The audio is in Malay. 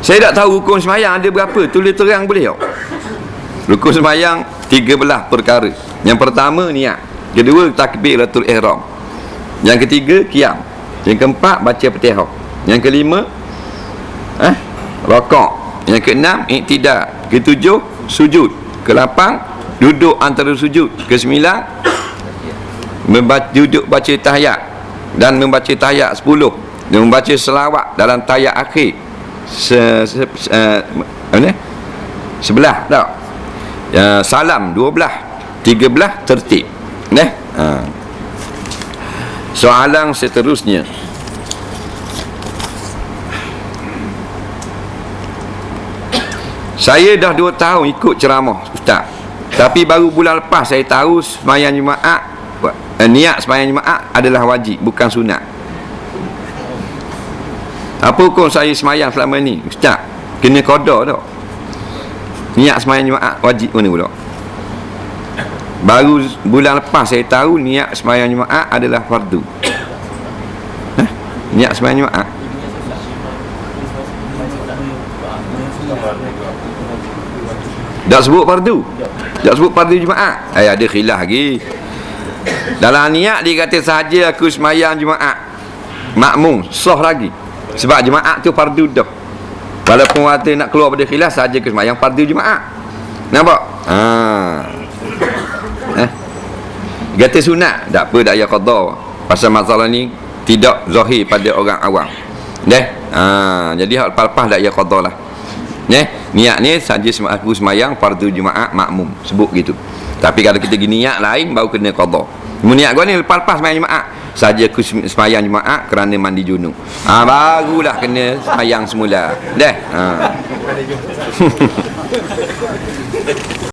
Saya tak tahu rukun semayang ada berapa. Tulis terang boleh tak? Rukun semayang 13 perkara. Yang pertama niat. Kedua takbiratul ihram. Yang ketiga qiyam. Yang keempat baca Fatihah. Yang kelima eh rakaat. Yang keenam iktidal. Ketujuh sujud. Kelapan duduk antara sujud. Kesembilan membaca, duduk baca tahiyat dan membaca tahiyat 10 dan membaca selawat dalam tahiyat akhir se, se, se uh, ni? Sebelah tak ya, salam dua belah tiga belah tertib ne ha. soalan seterusnya. Saya dah dua tahun ikut ceramah ustaz. Tapi baru bulan lepas saya tahu semayang jemaah eh, niat semayang jemaah adalah wajib bukan sunat apa hukum saya semayang selama ni? Ustaz kena koda tak niat semayang jemaah wajib mana pula baru bulan lepas saya tahu niat semayang jemaah adalah fardu. Hah? niat semayang jemaah tak sebut fardu? Tak sebut fardu jemaah eh ada khilaf lagi. Dalam niat dia kata sahaja aku semayang jemaah makmum sah lagi sebab jemaah tu fardu dah. Walaupun kata nak keluar pada khilaf sahaja aku semayang fardu jemaah nampak? Ha. Eh? Kata sunat tak apa tak payah qada pasal masalah ni tidak zahir pada orang awam. Deh ha jadi hak lepas-lepas tak payah qada lah. Neh, niat ni saja aku semayang fardu jemaah makmum. Sebut gitu. Tapi kalau kita gini niat lain baru kena qada. Niat gua ni lepas-lepas semayang jemaah saja aku semayang jemaah kerana mandi junub. Ah ha, barulah kena semayang semula. Deh. Ha.